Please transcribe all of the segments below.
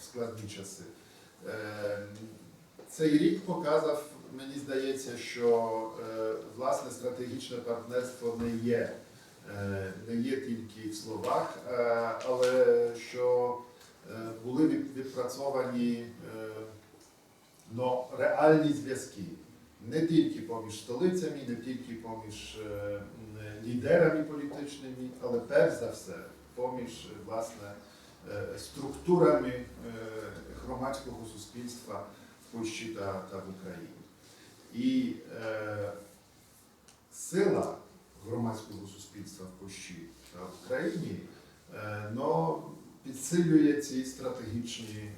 в складні часи. Е, Цей рік показав, мені здається, що е, власне стратегічне партнерство не є, е, не є тільки в словах, е, але що були відпрацьовані но реальні зв'язки. Не тільки поміж столицями, не тільки поміж лідерами політичними, але перш за все поміж власне структурами е, громадського суспільства в Польщі та, та в Україні. І е, сила громадського суспільства в Польщі та в Україні е, но підсилює ці стратегічні е,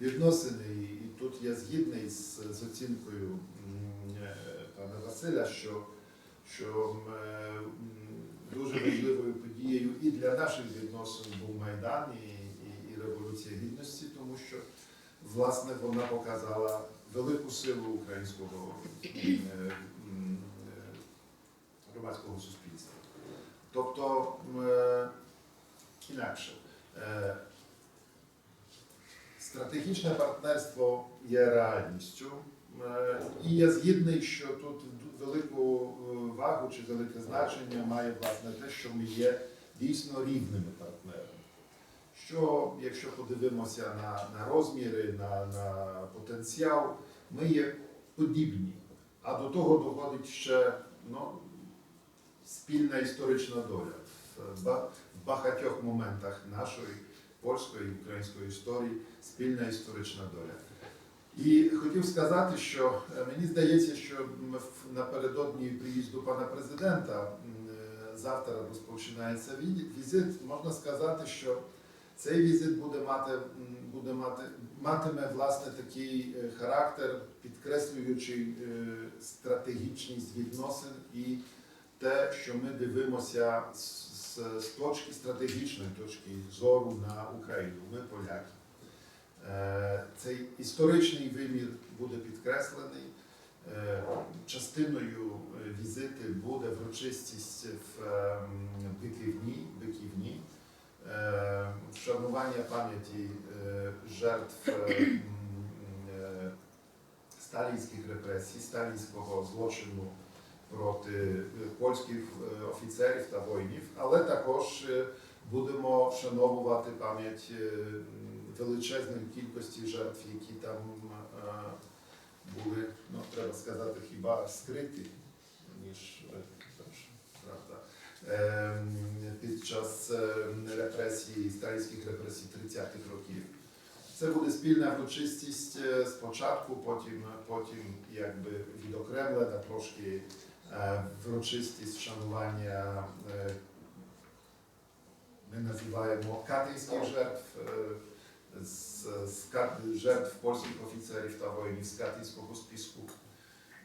відносини. І тут я згідний з, з оцінкою е, пана Василя, що, що е, дуже і для наших відносин був Майдан і, і, і Революція Гідності, тому що власне вона показала велику силу українського е, е, громадського суспільства. Тобто е, інакше. Стратегічне партнерство є реальністю, і я згідний, що тут велику вагу чи велике значення має власне те, що ми є дійсно рівними партнерами. Що, якщо подивимося на, на розміри, на, на потенціал, ми є подібні. А до того доходить ще ну, спільна історична доля в, багатьох моментах нашої польської і української історії спільна історична доля. І хотів сказати, що е, мені здається, що напередодні приїзду пана президента завтра розпочинається візит. Можна сказати, що цей візит буде мати, буде мати, матиме власне такий е, характер, підкреслюючи е, стратегічність відносин і те, що ми дивимося з, з, точки стратегічної точки зору на Україну. Ми поляки. Е, Цей історичний вимір буде підкреслений. Е, Частиною е, візити буде врочистість в ем, Биківні, Биківні, е, вшанування пам'яті жертв сталінських репресій, сталінського злочину проти польських офіцерів та воїнів, але також будемо вшановувати пам'ять величезної кількості жертв, які там треба сказати, хіба скриті, ніж е, правда, е, під час е, репресій, сталінських репресій 30-х років. Це буде спільна врочистість е, спочатку, потім, потім якби відокремлена трошки врочистість вшанування ми називаємо катинських жертв, кат- жертв польських офіцерів та воїнів з катинського списку.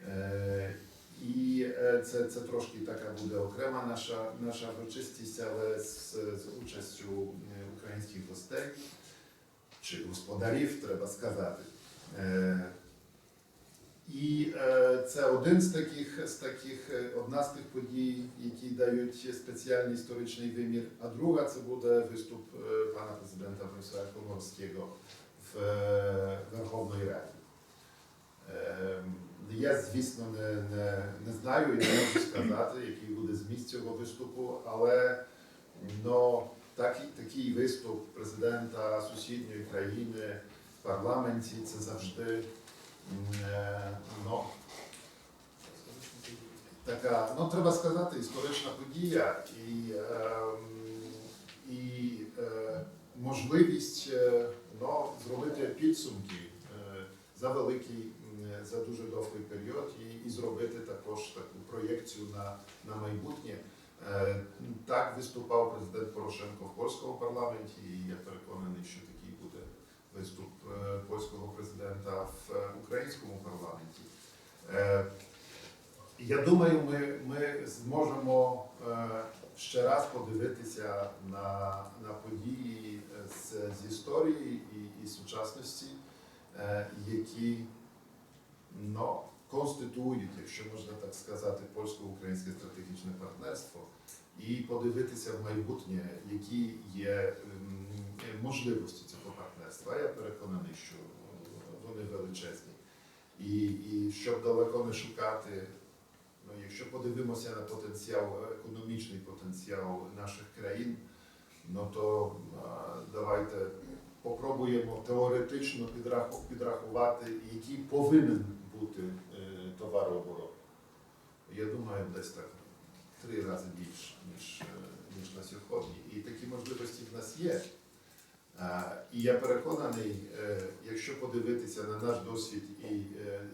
Е, І е, це, це трошки така буде окрема наша, наша врочистість, але з, з участю е, українських гостей чи господарів, треба сказати. Е, І е, це один з таких, з таких, одна з тих подій, які дають спеціальний історичний вимір. А друга це буде виступ пана президента Борисława Komorowskiego в е, Раді. Я, звісно, не, не, не знаю і не можу сказати, який буде зміст цього виступу, але ну, такий, такий виступ президента сусідньої країни в парламенті це завжди ну, така, ну треба сказати, історична подія і, і можливість е, ну, зробити підсумки е, за великий, за дуже довгий період і, і зробити також таку проєкцію на, на майбутнє. Е, Так виступав президент Порошенко в польському парламенті, і я переконаний, що такий буде виступ польського президента в українському парламенті. Я думаю, ми, ми зможемо ще раз подивитися на, на події з, з історії і, і сучасності, е, які ну, конституюють, якщо можна так сказати, польсько-українське стратегічне партнерство. і подивитися в майбутнє, які є ем, можливості цього партнерства. Я переконаний, що вони величезні. І, і щоб далеко не шукати, ну, якщо подивимося на потенціал, економічний потенціал наших країн, ну то давайте попробуємо теоретично підрахувати, який повинен бути е, товарооборот. Я думаю, десь так три рази більше, ніж, е, ніж на сьогодні. І такі можливості в нас є. І я переконаний, е, якщо подивитися на наш досвід і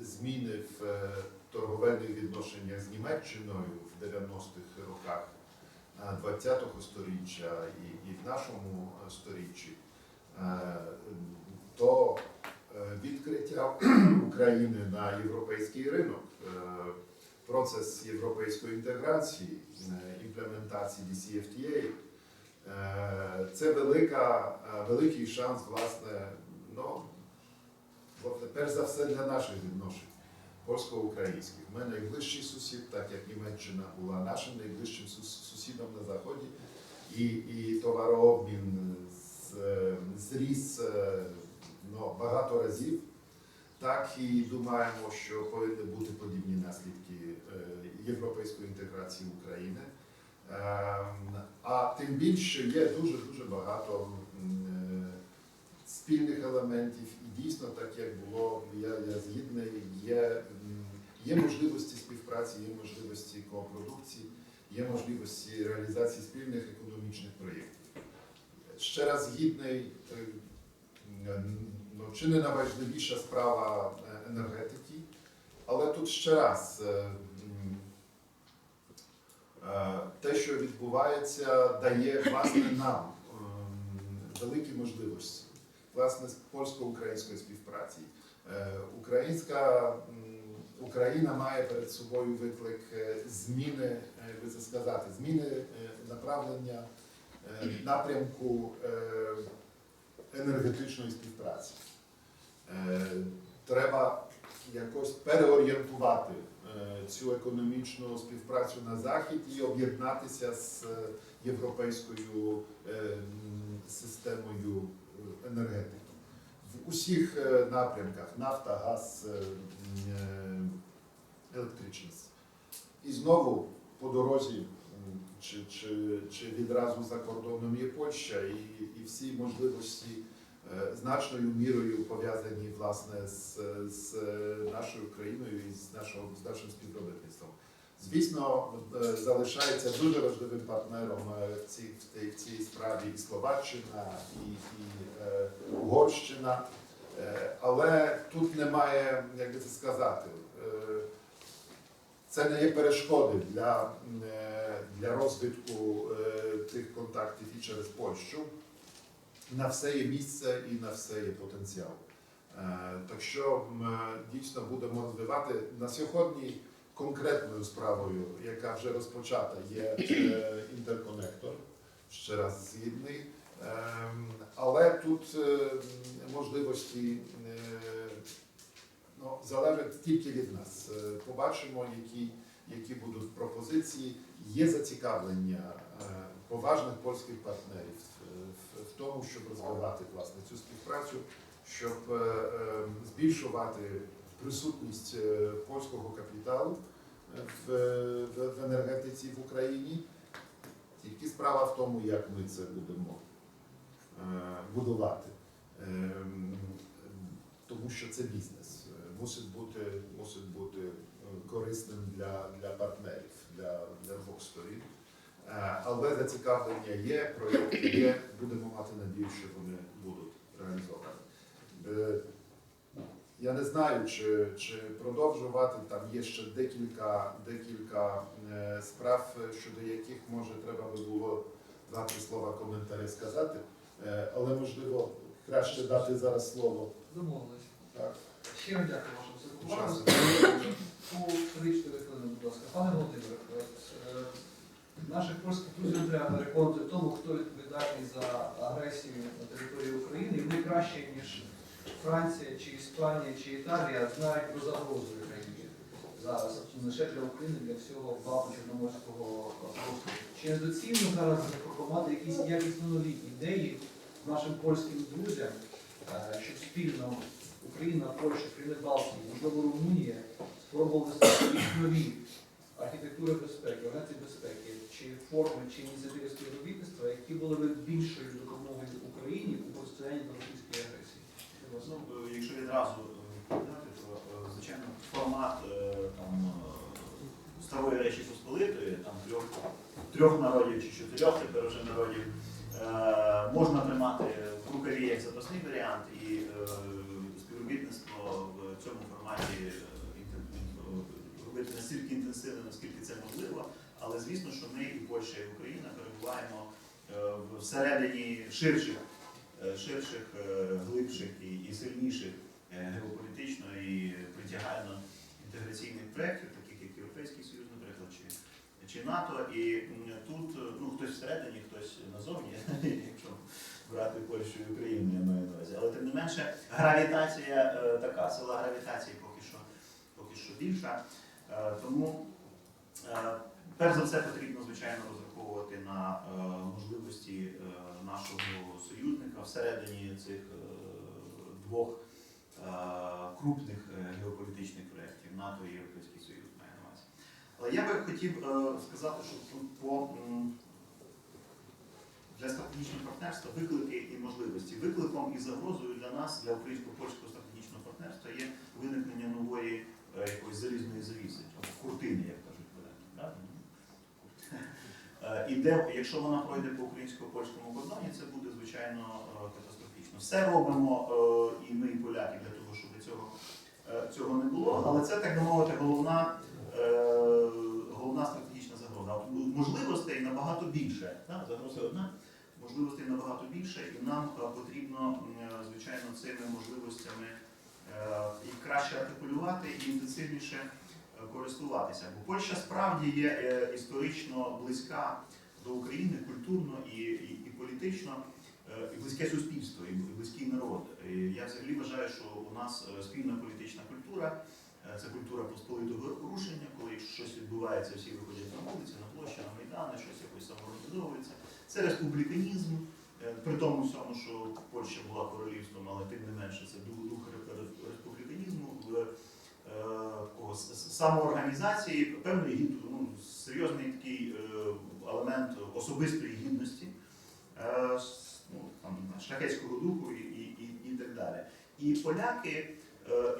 зміни в торговельних відношеннях з Німеччиною в 90-х роках а, 20-го сторіччя і, і в нашому е, сторіччі, е, то е, відкриття України на європейський ринок, е, процес європейської інтеграції, е, імплементації DCFTA, Е, Це велика, е, великий шанс, власне, ну, перш за все для наших відношень польсько-українських. Ми найближчий сусід, так як Німеччина була нашим найближчим сусідом на Заході, і, і товарообмін зріс е, ну, багато разів. Так і думаємо, що повинні бути подібні наслідки е, європейської інтеграції України. Ем, А тим більше є дуже дуже багато е, спільних елементів, і дійсно, так як було, я, згідний, є, є можливості співпраці, є можливості копродукції, є можливості реалізації спільних економічних проєктів. Ще раз згідний, е, ну, чи не найважливіша справа е, енергетики, але тут ще раз. Е, Те, що відбувається, дає власне нам ем, великі можливості власне польсько-української співпраці. Е, Українська Україна має перед собою виклик е, зміни, е, би це сказати, зміни направлення напрямку енергетичної співпраці. Треба якось переорієнтувати цю економічну співпрацю на захід і об'єднатися з європейською системою енергетики усіх е, напрямках нафта, газ, е, е, електричність. І знову по дорозі, чи, чи, чи відразу за кордоном є Польща, і, і всі можливості значною мірою пов'язані власне з, з нашою країною і з, нашого, з нашим співробітництвом. Звісно, залишається дуже важливим партнером в цій, в цій справі і Словаччина, і, і е, Угорщина. Е, але тут немає, як би це сказати, е, це не є перешкоди для, е, для розвитку тих контактів і через Польщу. На все є місце і на все є потенціал. Так що ми дійсно будемо розвивати на сьогодні конкретною справою, яка вже розпочата, є інтерконектор. Ще раз згідний. Ем, Але тут е, можливості е, ну, залежать тільки від нас. Е, Побачимо, які, які будуть пропозиції. Є зацікавлення е, поважних польських партнерів в, тому, щоб розвивати власне цю співпрацю, щоб збільшувати присутність польського капіталу в, в, енергетиці в Україні. Тільки справа в тому, як ми це будемо будувати. Ем, Тому що це бізнес. Мусить бути, мусить бути е, корисним для, для партнерів, для, для двох сторін. Е, Але зацікавлення є, проєкти є, будемо мати надію, що вони будуть реалізовані. Е, Я не знаю, чи, чи продовжувати. Там є ще декілька, декілька справ, щодо яких може треба би було два-три слова коментарі сказати. Але можливо краще дати зараз слово. Домовились. Так, Щиро дякую вашому. По 3-4 хвилини, будь ласка. Пане Володимире, е, наших польських друзів треба переконати тому, хто відповідальний за агресію на території України. І вони краще, ніж Франція, чи Іспанія, чи Італія знають про загрозу Україні. зараз не лише для України, для всього Балто-Чорноморського простору. Чи недоцільно зараз запропонувати якісь якісно нові ідеї нашим польським друзям, е, щоб спільно Україна, Польща, країни Балтії, можливо, Румунія спробували нові архітектури безпеки, організації безпеки, чи форми, чи ініціативи співробітництва, які були б більшою допомогою Україні у протистоянні до російської агресії? Ну, е, якщо відразу е, то звичайно формат там старої речі Посполитої, там трьох, трьох народів чи чотирьох тепер вже народів, можна тримати в рукаві як запасний варіант, і е, співробітництво в цьому форматі е, е, робити настільки інтенсивно, наскільки це можливо. Але звісно, що ми і Польща, і Україна перебуваємо е, всередині ширших е, ширших, е, глибших і, сильніших е, геополітично і притягально інтеграційних проєктів, таких як Європейський Союз, наприклад, чи, чи НАТО. І тут е, ну, хтось всередині, хтось назовні, якщо брати Польщу і Україну, я маю на увазі. Але тим не менше, гравітація е, така, сила гравітації поки що, поки що більша. Е, Тому перш за все потрібно, звичайно, розраховувати на можливості нашого союзника всередині цих двох крупних геополітичних проєктів НАТО і Європейський Союз має на увазі. Але я би хотів е, сказати, що по для стратегічного партнерства виклики і можливості. Викликом і загрозою для нас, для українсько-польського стратегічного партнерства, є виникнення нової е, якоїсь залізної завіси, куртини, як кажуть поляки. Е, І де, якщо вона пройде по українсько-польському кордоні, це буде звичайно катастрофічно. Все робимо і ми, і поляки, для того, щоб цього, цього не було. Але це, так би мовити, головна, головна стратегічна загроза. Можливостей набагато більше. Загроза одна, можливостей набагато більше, і нам е, потрібно, е, звичайно, цими можливостями е, і краще артикулювати і інтенсивніше е, користуватися. Бо Польща справді є е, історично близька до України культурно і, і, і політично, е, і близьке суспільство, і близький народ. Я взагалі вважаю, що у нас е, спільна політична культура. Е, Це культура посполитого рушення, коли щось відбувається, всі виходять на вулиці, на площі, на майдани, щось якось самоорганізовується. Це республіканізм, е, при тому всьому, що Польща була королівством, але тим не менше це дух, дух ре- ре- республіканізму, в е, самоорганізації, гід- ну, серйозний такий елемент особистої гідності, ну, там, шляхетського духу і, і, і, і так далі. І поляки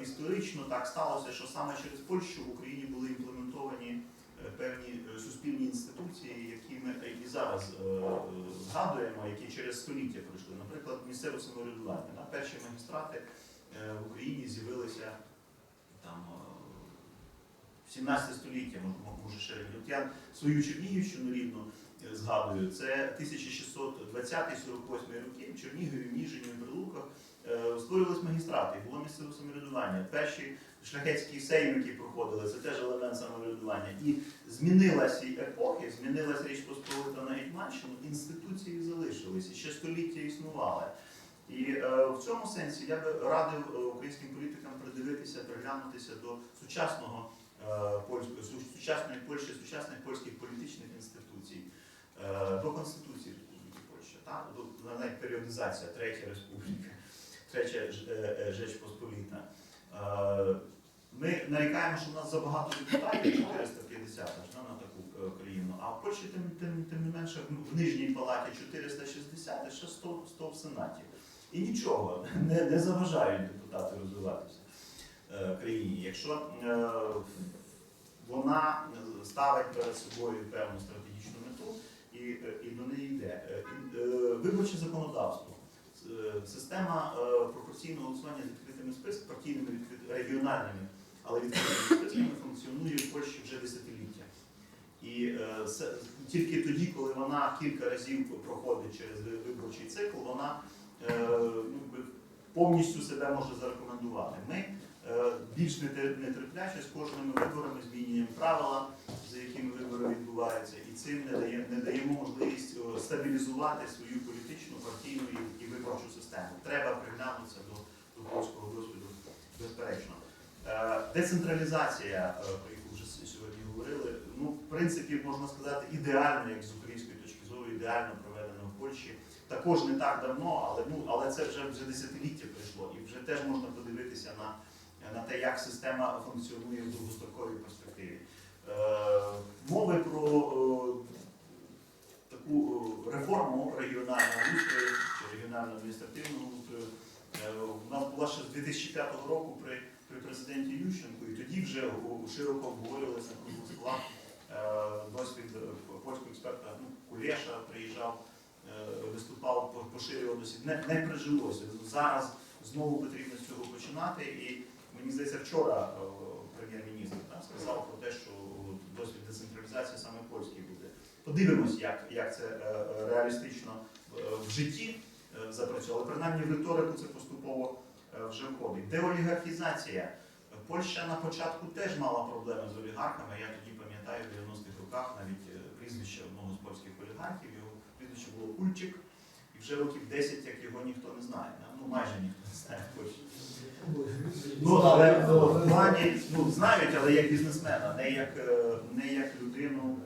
історично так сталося, що саме через Польщу в Україні були імплементовані е, певні е, суспільні інституції, які ми і зараз е, е, згадуємо, які через століття пройшли. Наприклад, місцеве самоврядування. Да? Перші магістрати е, в Україні з'явилися там е, в 17 століття, може, ще. От я свою Чернігівщину рідну е, згадую, це 1620-48 роки в Чернігові, Ніжині, Прилуках е, створювались магістрати, було місцеве самоврядування. Перші шляхетські сейми, які проходили, це теж елемент самоврядування. І змінилася епохи, змінилася Річ Посполита на Гетьманщину, інституції залишились, і ще століття існували. І е, в цьому сенсі я би радив е, українським політикам придивитися, приглянутися до сучасного е, польської сучасної Польщі, сучасних польських політичних інституцій, до Конституції Республіки Польща, та? навіть періодизація, Третя Республіка, Третя е, е, Жеч Посполіта. Е, Ми нарікаємо, що в нас забагато депутатів, 450 аж на таку е, країну, а в Польщі тим, тим, тим не менше в нижній палаті 460, а ще 100, 100 в Сенаті. І нічого, не, не заважають депутати розвиватися е, країні. Якщо е, вона ставить перед собою певну стратегічну мету і, е, до неї йде. Е, і, е, Виборче законодавство, система пропорційного голосування з відкритими списками, партійними регіональними, але відкритими списками функціонує в Польщі вже десятиліття. І тільки тоді, коли вона кілька разів проходить через виборчий цикл, вона ну, повністю себе може зарекомендувати. Ми більш нетер- нетерпляче з кожними виборами змінюємо правила, за якими вибори відбуваються, і цим не, дає, не даємо можливість е, стабілізувати свою політичну, партійну і, виборчу систему. Треба приглянутися до, до польського досвіду, безперечно. Е, Децентралізація, е, про яку вже сьогодні говорили, ну, в принципі, можна сказати, ідеально, як з української точки зору, ідеально проведено в Польщі. Також не так давно, але ну але це вже вже десятиліття пройшло, і вже теж можна подивитися на, на те, як система функціонує в довгостроковій перспективі. Е, мови про е, таку е, реформу регіонального устрою чи регіонально-адміністративного устрою нас була ще з 2005 року при, при президенті Ющенку, і тоді вже широко обговорювалися круглих е, досвід польського експерта ну, Кулеша приїжджав, виступав, по- поширював досвід. Не, не прижилося. Зараз знову потрібно з цього починати. І мені здається, вчора е, прем'єр-міністр там сказав про те, що досвід децентралізації саме польський буде. Подивимось, як, як це е, е, реалістично в житті запрацює, але принаймні в риторику це поступово вже входить. Деолігархізація. Польща на початку теж мала проблеми з олігархами. Я тоді пам'ятаю в 90-х роках навіть прізвище одного з польських олігархів, його прізвище було Кульчик, вже років 10, як його ніхто не знає. Ну майже ніхто не знає в Ну, але ну, в плані ну, знають, але як бізнесмена, не як, е, не як людину,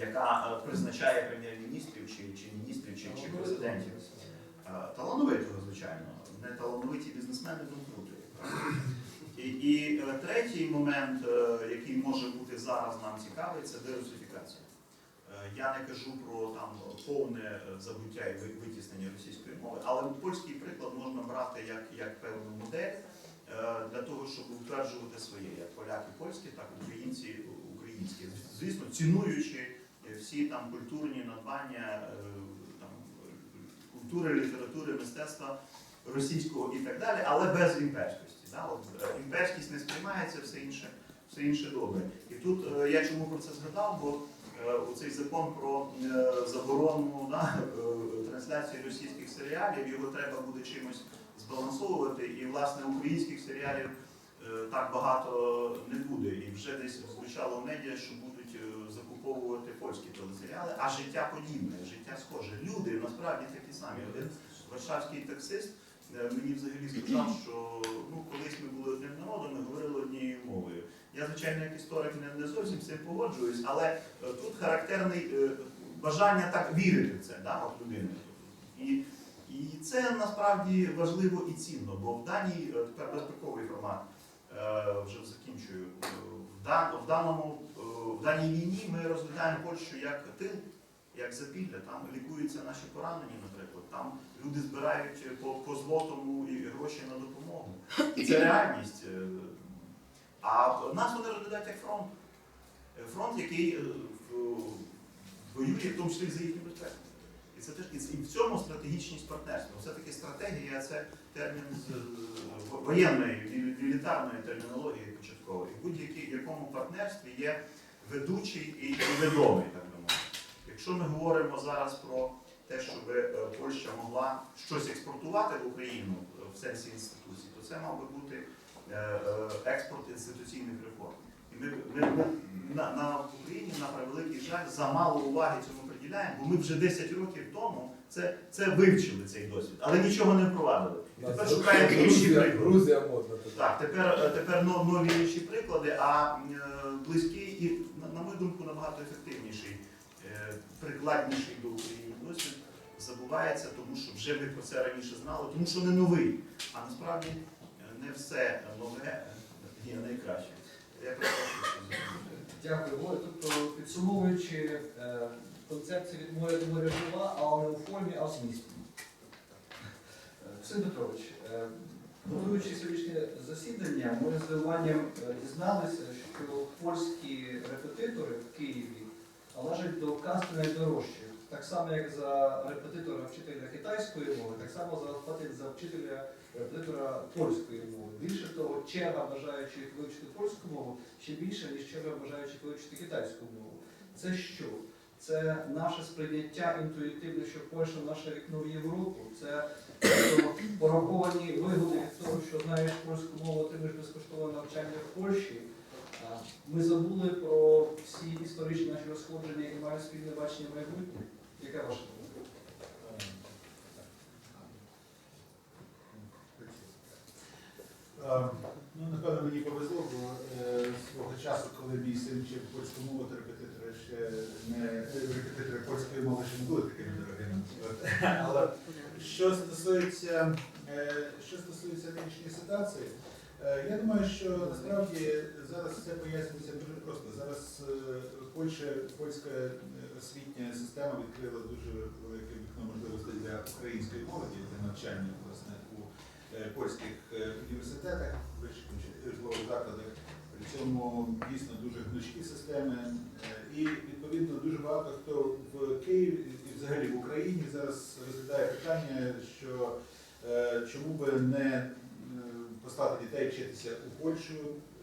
яка е, призначає прем'єр-міністрів чи, чи міністрів, чи, чи президентів. Е, Талановитого, звичайно, не талановиті бізнесмени банкрути. І, і е, третій момент, який може бути зараз нам цікавий, це дерусифікація. Я не кажу про там повне забуття і витіснення російської мови, але польський приклад можна брати як, як певну модель е, для того, щоб утверджувати своє, як поляки польські, так українці українські. Звісно, цінуючи всі там культурні надбання е, там, культури, літератури, мистецтва російського і так далі, але без імперськості. Да? Е, імперськість не сприймається, все інше, все інше добре. І тут я чому про це згадав, бо е, цей закон про е, заборону да, е, трансляції російських серіалів, його треба буде чимось збалансовувати. І власне українських серіалів так багато не буде. І вже десь звучало в медіа, що будуть закуповувати польські телесеріали, а життя подібне, життя схоже. Люди насправді такі самі. Один варшавський таксист мені взагалі сказав, що ну, колись ми були одним народом, ми говорили однією мовою. Я, звичайно, як історик не, зовсім з погоджуюсь, але е, тут характерний е, бажання так вірити в це, да, от людини. І, і це насправді важливо і цінно, бо в даній е, тепер безпековий формат вже закінчую. В, даному, в даній війні ми розглядаємо Польщу як тил, як запілля. Там лікуються наші поранені, наприклад. Там люди збирають по, по злотому і гроші на допомогу. І це реальність. А нас вони розглядають як фронт. Е, Фронт, який е, воює в тому числі за їхню безпеку. І це теж і в цьому стратегічність партнерства. Все-таки стратегія це термін з е, воєнної, мілі- мілітарної термінології початкової. В будь-якому партнерстві є ведучий і ведомий, так би мовити. Якщо ми говоримо зараз про те, щоб Польща могла щось експортувати в Україну в сенсі інституцій, то це мав би бути експорт інституційних реформ. І ми, ми, ми на, на Україні, на превеликий жаль, замало уваги цьому приділяємо, бо ми вже 10 років тому це, це вивчили цей досвід, але нічого не впровадили. І тепер шукаємо інші приклади. Так, тепер, е, тепер нові інші приклади, а е, близький і, на, на мою думку, набагато ефективніший, е, прикладніший до України досвід забувається, тому що вже ми про це раніше знали, тому що не новий. А насправді е, не все нове е, є найкраще. Я. Дякую. Тобто, підсумовуючи, е, концепція від моря до моря жива, але не у формі, а в змісті. Е, Василь Петрович, е, готуючи сьогоднішнє засідання, ми з здивуванням е, дізналися, що польські репетитори в Києві належать до касти найдорожчих. Так само, як за репетитора вчителя китайської мови, так само за вчителя репетитора польської мови. Більше того, черга бажаючих вивчити польську мову ще більше, ніж черга бажаючих вивчити китайську мову. Це що? Це наше сприйняття інтуїтивне, що Польща наше вікно в Європу. Це тобто, пораховані вигоди від того, що знаєш польську мову, отримаєш безкоштовне навчання в Польщі. Ми забули про всі історичні наші розходження і маємо спільне бачення майбутнє. Яка ваша думка? Е, Ну, напевно, мені повезло, бо е, свого часу, коли мій син вчив польську мову, то репетитори ще не репетитори польської мови ще не були такими дорогими. Але що стосується, е, що стосується нинішньої ситуації, е, я думаю, що насправді зараз все пояснюється дуже просто. Зараз е, Польща, польська е, освітня система відкрила дуже велике вікно можливостей для української молоді для навчання е, польських е, університетах, вищих учбових закладах. При цьому дійсно дуже гнучкі системи. Е, І відповідно дуже багато хто в Києві і взагалі в Україні зараз розглядає питання, що е, чому би не е, послати дітей вчитися у Польщу,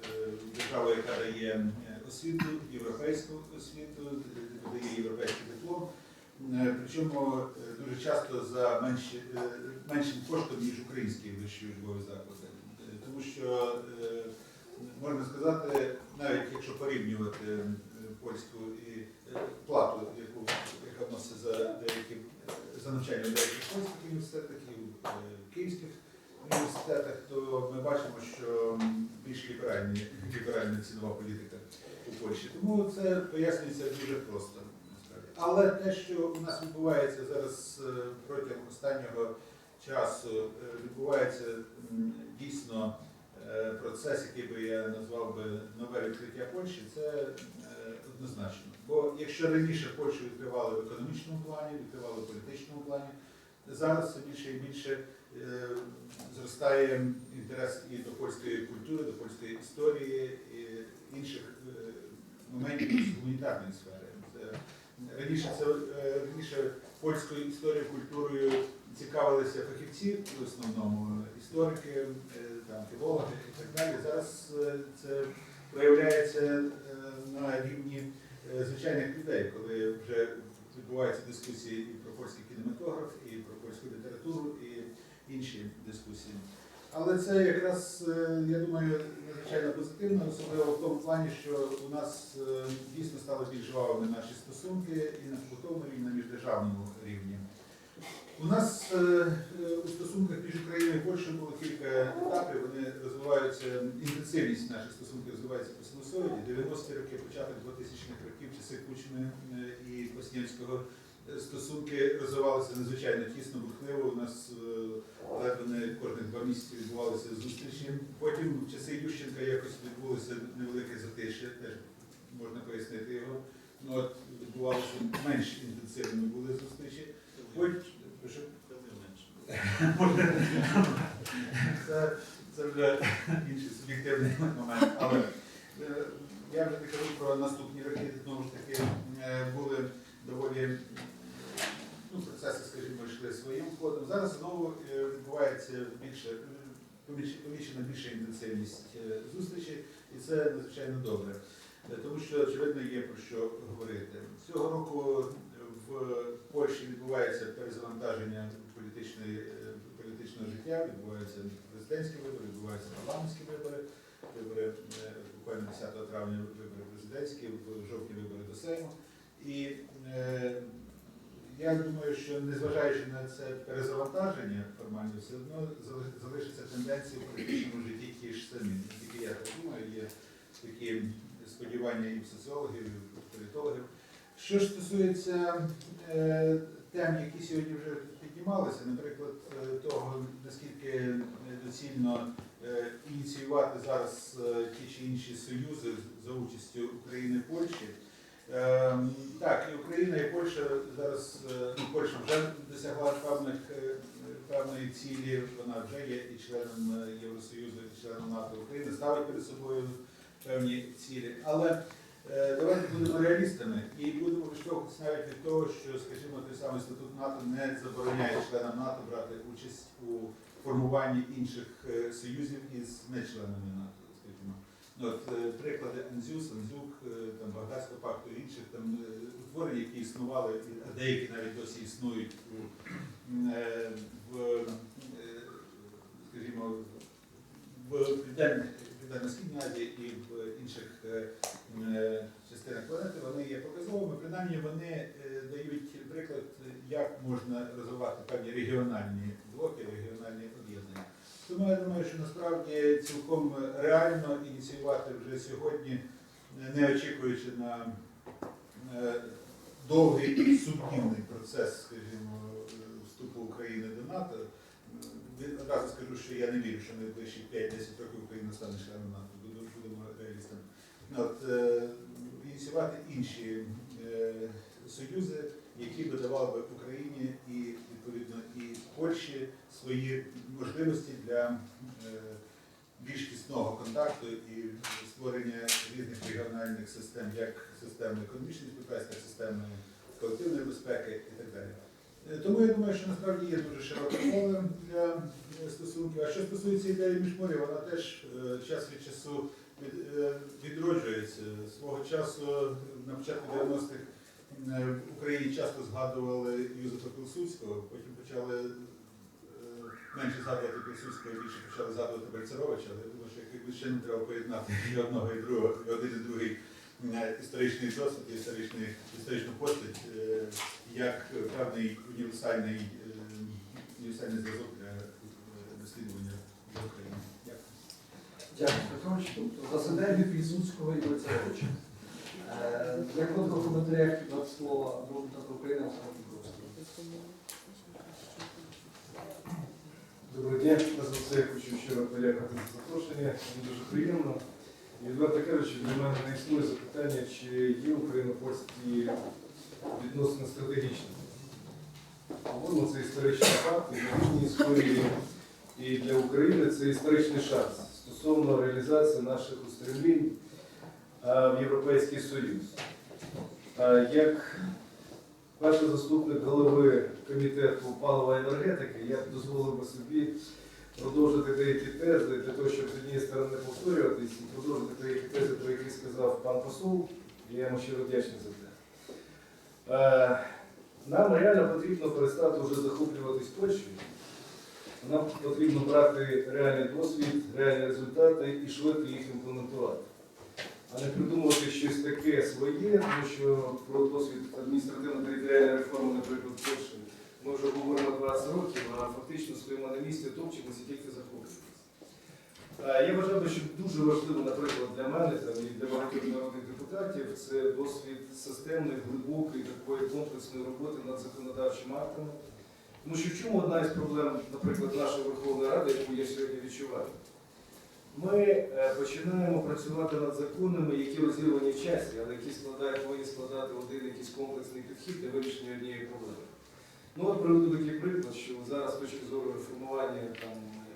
е, державу, яка дає е, освіту, європейську освіту, е, дає європейський диплом. Е, Причому е, дуже часто за менші, е, меншим коштом, ніж українські вищі учбові заклади. Тому що можна сказати, навіть якщо порівнювати польську і плату, яку яка вноситься за деякі за навчання в деяких польських університетах і в київських університетах, то ми бачимо, що більш ліберальна цінова політика у Польщі. Тому це пояснюється дуже просто. Але те, що у нас відбувається зараз е, протягом останнього часу, е, відбувається дійсно е, процес, який би я назвав би нове відкриття Польщі, це однозначно. Бо якщо раніше Польщу відкривали в економічному плані, відкривали в політичному плані, зараз все більше і більше зростає інтерес і до польської культури, до польської історії і інших моментів з гуманітарної сфери. Раніше це е, раніше польською історією, культурою цікавилися фахівці в основному історики, е, там філологи і так далі. Зараз е, це проявляється е, на рівні е, звичайних людей, коли вже відбуваються дискусії і про польський кінематограф, і про польську літературу, і інші дискусії. Але це якраз, е, я думаю, надзвичайно позитивно, особливо в тому плані, що у нас е, дійсно стали більш жвавими наші стосунки і на побутовому рівні, і на міждержавному рівні. У нас е, у стосунках між Україною і Польщею було кілька етапів. Вони розвиваються, інтенсивність наших стосунків розвивається по синусоїді. 90-ті роки, початок 2000-х років, часи Кучми і Коснєвського е, стосунки розвивалися надзвичайно тісно, бурхливо. У нас е, ледве не кожних два місяці відбувалися зустрічі. Потім в часи Ющенка якось відбулося невелике затишя, теж можна пояснити його. Ну, от відбувалися менш інтенсивними були зустрічі. Це, це вже інший суб'єктивний момент. Але е, я вже не кажу про наступні роки, знову ж таки, е, були доволі ну, процеси, скажімо, йшли своїм ходом. Зараз знову е, відбувається більше, е, помічена більша інтенсивність е, зустрічі, і це надзвичайно добре. Тому що, очевидно, є про що говорити. Цього року в Польщі відбувається перезавантаження політичної, політичного життя, відбуваються президентські вибори, відбуваються парламентські вибори, вибори буквально 10 травня вибори президентські, в жовтні вибори до Сейму. І я думаю, що незважаючи на це перезавантаження формально, все одно залишиться тенденції в політичному житті ті ж самі. Тільки я так думаю, є такі сподівання і в соціологів, і в політологів. Що ж стосується е, тем, які сьогодні вже піднімалися, наприклад, е, того, наскільки е, доцільно е, ініціювати зараз е, ті чи інші союзи за участю України і Польщі. Ем, Так, і Україна, і Польща зараз, е, ну, Польща вже досягла певних, е, певної цілі, вона вже є і членом е, Євросоюзу, і членом НАТО. Україна ставить перед собою певні цілі. Але давайте будемо реалістами і будемо відштовхуватися навіть від того, що, скажімо, той самий статут НАТО не забороняє членам НАТО брати участь у формуванні інших союзів із нечленами НАТО, скажімо. Ну, от, е, приклади АНЗЮС, АНЗЮК, е, там, Багдадського пакту і інших там е, утворень, які існували, а деякі навіть досі існують е, в, е, скажімо, в Південно-Східній Азії і в інших е, е, частинах планети, вони є показовими. Принаймні вони е, дають приклад, як можна розвивати певні регіональні блоки. Тому я думаю, що насправді цілком реально ініціювати вже сьогодні, не очікуючи на е, довгий сумнівний процес, скажімо, вступу України до НАТО. Е, Одразу скажу, що я не вірю, що найближчі 5-10 років Україна стане членом НАТО. Будемо реалістами. От, е, ініціювати інші союзи, які би давали Україні і відповідно і Польщі свої можливості для е, більш тісного контакту і створення різних регіональних систем, як системи економічної співпраці, так системи колективної безпеки і так далі. Е, Тому я думаю, що насправді є дуже широке поле для е, стосунків. А що стосується ідеї міжморя, вона теж час від часу відроджується. Свого часу на початку 90-х е, в Україні часто згадували Юзефа Пілсудського, потім почали е, менше згадувати Пілсудського, більше почали згадувати Бальцеровича, але я думаю, що якби ще не треба поєднати і одного, і другого, і один, і другий е, історичний досвід, історичний, історичну постать, е, як певний універсальний, е, універсальний зв'язок для е, дослідження в Україні. Дякую. Дякую, Петрович. Тобто за синергію Пільсудського і Лицевича. Е, Для короткого коментаря хіба слова депутата України дня, нас за це я хочу щиро подякувати за запрошення. Мені дуже приємно. І відверто кажучи, для мене не існує запитання, чи є україно-польські відносини стратегічними. По-моєму, це історичний факт, і для історії і для України це історичний шанс стосовно реалізації наших устремлінь в Європейський Союз. Як перший заступник голови комітету палива енергетики, я дозволив би собі продовжити деякі тези для того, щоб з однієї сторони повторюватись і продовжити деякі тези, про які сказав пан посол. І я йому щиро вдячний за те. Е, Нам реально потрібно перестати вже захоплюватись Польщею. Нам потрібно брати реальний досвід, реальні результати і швидко їх імплементувати. А не придумувати щось таке своє, тому що про досвід адміністративно-територіальної реформи, наприклад, Польщі, ми вже говоримо 20 років, а фактично стоїмо на місці, топчемося тільки захоплюємося. Е, Я вважав би, що дуже важливо, наприклад, для мене і для багатьох народних депутатів це досвід системної, глибокої, такої комплексної роботи над законодавчими актами. Тому що в чому одна із проблем, наприклад, нашої Верховної Ради, яку я сьогодні відчуваю? Ми е, починаємо працювати над законами, які розірвані в часі, але які складають, повинні складати один якийсь комплексний підхід для вирішення однієї проблеми. Ну от приведу такий приклад, що зараз з точки зору реформування там,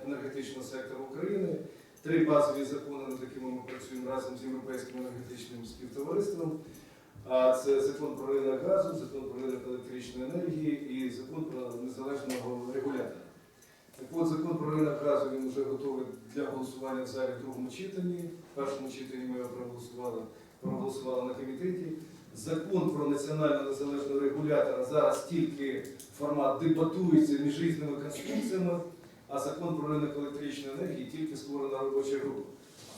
енергетичного сектору України, три базові закони, над якими ми працюємо разом з Європейським енергетичним співтовариством. А це закон про ринок газу, закон про ринок електричної енергії і закон про незалежного регулятора. Так от закон про ринок газу він вже готовий для голосування в залі в другому читанні. В першому читанні ми його проголосували, проголосували на комітеті. Закон про національно незалежного регулятора зараз тільки формат дебатується між різними конструкціями, а закон про ринок електричної енергії тільки створена робоча група.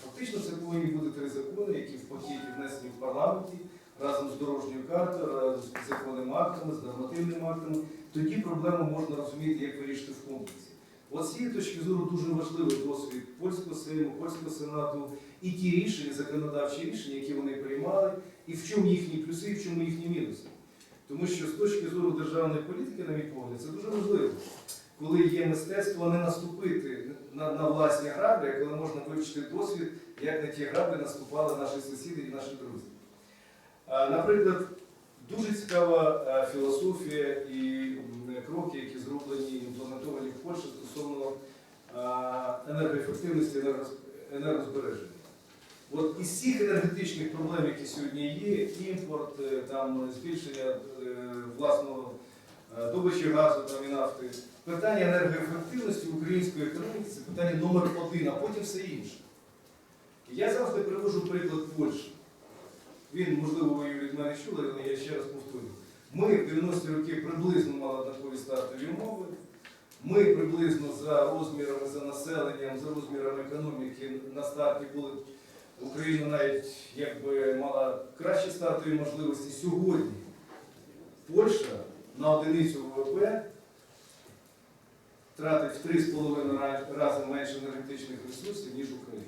Фактично це повинні бути три закони, які в пакеті внесені в парламенті разом з дорожньою картою, разом з підзаконними актами, з нормативними актами. Тоді проблему можна розуміти, як вирішити в комплексі. От з цієї точки зору дуже важливий досвід польського Сейму, польського сенату і ті рішення, законодавчі рішення, які вони приймали, і в чому їхні плюси, і в чому їхні мінуси. Тому що з точки зору державної політики, на мій погляд, це дуже важливо, коли є мистецтво не наступити на, на власні граблі, а коли можна вивчити досвід, як на ті граблі наступали наші сусіди і наші друзі. Наприклад, дуже цікава е, філософія і кроки, які зроблені в Польщі стосовно е, енергоефективності енергозбереження. От із всіх енергетичних проблем, які сьогодні є, імпорт, е, там, збільшення е, власного е, добичі газу там, і нафти, питання енергоефективності української економіки це питання номер один, а потім все інше. Я завжди привожу приклад Польщі. Він, можливо, ви від мене чули, але я ще раз повторю. Ми в 90-ті роки приблизно мали однакові стартові умови. Ми приблизно за розмірами, за населенням, за розмірами економіки на старті були Україна навіть якби мала кращі стартові можливості. Сьогодні Польща на одиницю ВВП тратить в 3,5 ra- рази менше енергетичних ресурсів, ніж Україна.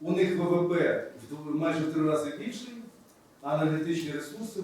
У них ВВП майже в три рази більший, а енергетичні ресурси